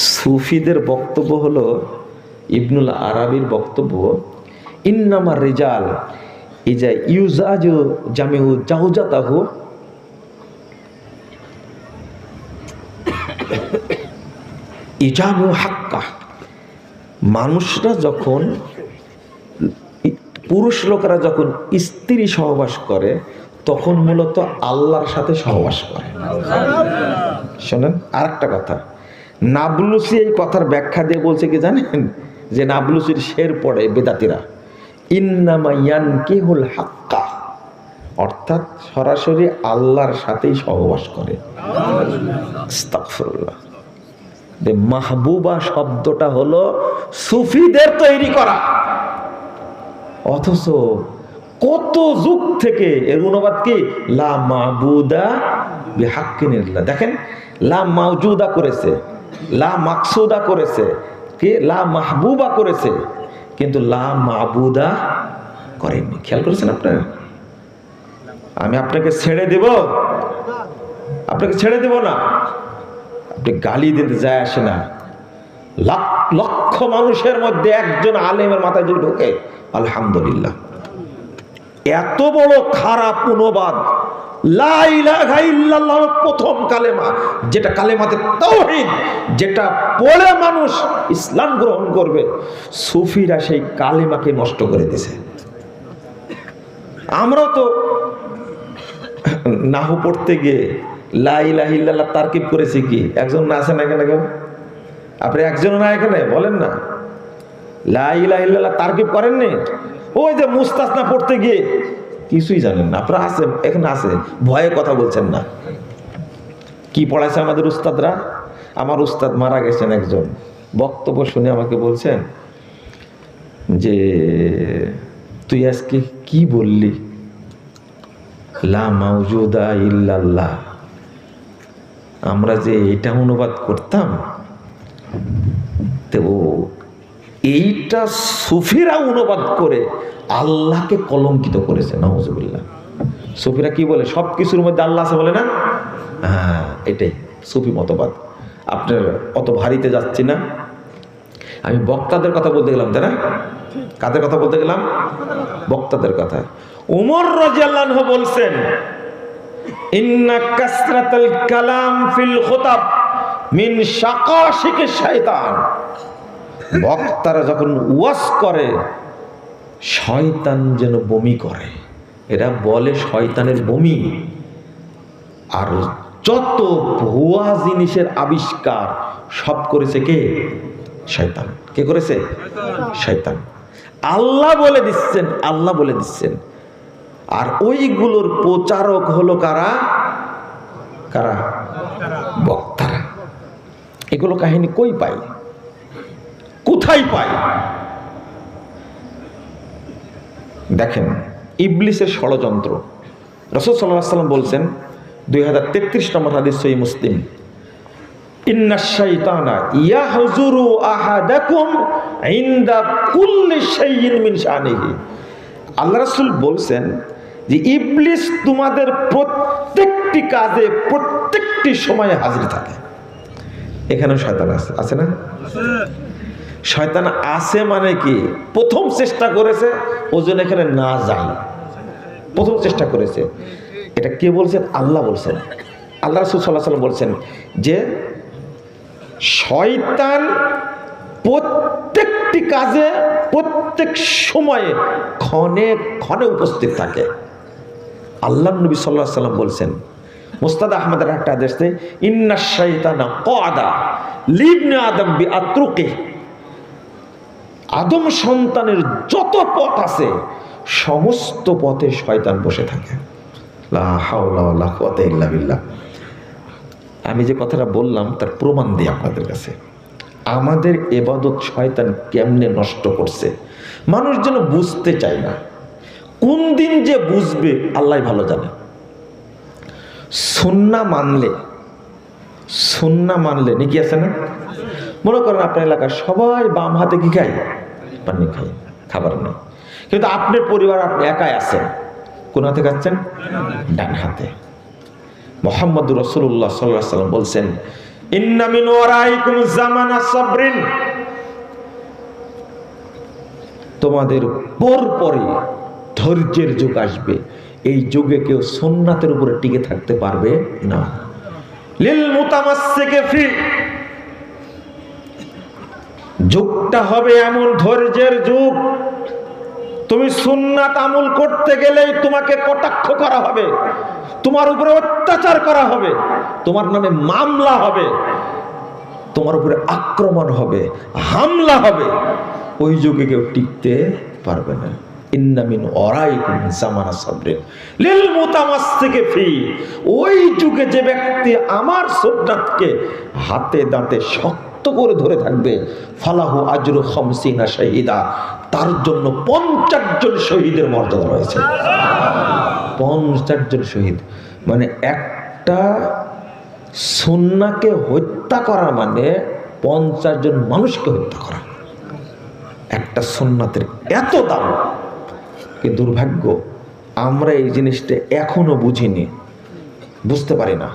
সুফিদের বক্তব্য হলো, ইবনুল আরাবির বক্তব্য, ইন্নামা রেজাল এই যে ইউজাজ জামিউ জাহুজাতাহ। ইজামু হাক্কা। মানুষরা যখন, পুরুষ লোকেরা যখন স্ত্রী সহবাস করে, তখন মূলত আল্লাহর সাথে সহবাস করে। শোনেন আর একটা কথা। নাবলুসি এই কথার ব্যাখ্যা দিয়ে বলছে কি জানেন? যে নাবলুসির শের পড়ে বেদাতিরা। ইন্নামাইয়ান কেহুল হাক্কা। অর্থাৎ সরাসরি আল্লাহর সাথেই সহবাস করে। মাহবুবা শব্দটা হলো সুফিদের তৈরি করা। অথচ কত যুগ থেকে এর অনুবাদ কি? লা মাহবুদা বিহাক্কিনিল্লাহ দেখেন, লা মাউজুদা করেছে। লা মাকসুদা করেছে, কি? লা মাহবুবা করেছে, কিন্তু লা মাহবুদা করেননি। খেয়াল করেছেন আপনারা? আমি আপনাকে ছেড়ে দেব? আপনাকে ছেড়ে দেব না? আপনি গালি দিতে যায় আসে না। লক্ষ মানুষের মধ্যে একজন আলেমের মাথায় যদি ঢোকে, আলহামদুলিল্লাহ। এত বড় খারাপ অনুবাদ প্রথম কালেমা, যেটা কালেমাতে তাওহীদ, যেটা পড়ে মানুষ ইসলাম গ্রহণ করবে, সুফিরা সেই কালেমাকে নষ্ট করে দিছে। আমরা তো নাহু পড়তে গিয়ে লাইলাহিল্লাহ তারকিব করেছি কি? একজন না আছেন এখানে কেউ? আপনি একজন না এখানে? বলেন না। লাইলাহিল্লাহ তারকিব করেননি? ওই যে মুস্তাসনা পড়তে গিয়ে কিছুই জানেন না। আপনারা আছেন এখানে আছে ভয়ে কথা বলছেন না। কি পড়াইছে আমাদের উস্তাদরা? আমার উস্তাদ মারা গেছেন একজন। বক্তব্য শুনে আমাকে বলছেন যে, তুই আজকে কি বললি? লা ইল্লাল্লাহ। আমরা যে এটা অনুবাদ করতাম, তো এইটা সুফিরা অনুবাদ করে আল্লাহকে কলঙ্কিত করেছে নওয়াজুবিল্লাহ সুফিরা কি বলে? সব কিছুর মধ্যে আল্লাহ আছে বলে না? হ্যাঁ এটাই সুফি মতবাদ। আপনার অত ভারীতে যাচ্ছি না। আমি বক্তাদের কথা বলতে গেলাম, তাই না? কাদের কথা বলতে গেলাম? বক্তাদের কথা। উমর রাজিয়াল্লাহ বলছেন, ইন্না কাসরাতাল কালাম ফিল খুতাব মিন শাকাশিকে শয়তান বক্তারা যখন ওয়াজ করে, শয়তান যেন বমি করে। এরা বলে শয়তানের বমি। আর যত ভুয়া জিনিসের আবিষ্কার সব করেছে কে? শয়তান। কে করেছে? শয়তান। আল্লাহ বলে দিচ্ছেন, আল্লাহ বলে দিচ্ছেন। আর ওইগুলোর প্রচারক হলো কারা? কারা? বক্তারা। এগুলো কাহিনী কই পাই? কোথায় পায়? দেখেন, ইবলিসের ষড়যন্ত্র। রসদ সাল্লাহ সাল্লাম বলছেন, দুই হাজার তেত্রিশ নম্বর হাদিস সই মুসলিম, ইন্না শাইতানা ইয়াহজুরু আহাদাকুম ইনদা কুল্লি শাইইন মিন শানিহি। আল্লাহ রাসূল বলছেন যে, ইবলিস তোমাদের প্রত্যেকটি কাজে প্রত্যেকটি সময়ে হাজির থাকে। এখানে শয়তান আছে না? শয়তান আছে মানে কি? প্রথম চেষ্টা করেছে ওজন এখানে না যায়। প্রথম চেষ্টা করেছে। এটা কে বলছেন? আল্লাহ বলছেন। আল্লাহ রসুল সাল্লাহ সাল্লাম বলছেন যে, শয়তান প্রত্যেকটি কাজে, প্রত্যেক সময়ে ক্ষণে ক্ষণে উপস্থিত থাকে। আল্লাহ নবী সাল্লাহ সাল্লাম বলছেন, মুস্তাদ আহমদের একটা আদেশ ইন্না শৈতানা কদা লিবনে আদম বি আত্রুকে আদম সন্তানের যত পথ আছে, সমস্ত পথে শয়তান বসে থাকে। আমি যে কথাটা বললাম, তার প্রমাণ দিই আপনাদের কাছে। আমাদের এবাদত শয়তান কেমনে নষ্ট করছে? মানুষ যেন বুঝতে চায় না। কোন দিন যে বুঝবে, আল্লাহ ভালো জানে। সন্না মানলে সন্না মানলে, নাকি আছে না? মনে করেন আপনার এলাকার সবাই বাম হাতে কি খায়? পানি খায়, খাবার নেই। কিন্তু আপনার পরিবার, আপনি একাই আছেন। কোন হাতে খাচ্ছেন? ডান হাতে। মোহাম্মদ রসুল্লাহ সাল্লাহ সাল্লাম বলছেন, ইন্না মিন ওয়ারাইকুম জামানা সাবরিন। তোমাদের পর পরে ধৈর্যের যুগ আসবে। এই যুগে কেউ সোননাথের উপরে টিকে থাকতে পারবে না। লিল মুতামাসসিকে ফি যুগটা হবে এমন ধৈর্যের যুগ। তুমি সুন্নাত আমল করতে গেলেই তোমাকে কটাক্ষ করা হবে, তোমার উপরে অত্যাচার করা হবে, তোমার নামে মামলা হবে, তোমার উপরে আক্রমণ হবে, হামলা হবে। ওই যুগে কেউ টিকতে পারবে না। সাবরে মুতামাসসিকে ফি। ওই যুগে যে ব্যক্তি আমার সুন্নাতকে হাতে দাঁতে শক্ত করে ধরে থাকবে। ফালাহু আজরু খামসিনা শাহিদা। তার জন্য পঞ্চাশ জন শহীদের মর্যাদা রয়েছে। পঞ্চাশ জন শহীদ। মানে একটা সুন্নাকে হত্যা করা মানে পঞ্চাশ জন মানুষকে হত্যা করা। একটা সুন্নাতের এত দাম। কি দুর্ভাগ্য? আমরা এই জিনিসটা এখনও বুঝিনি। বুঝতে পারি না।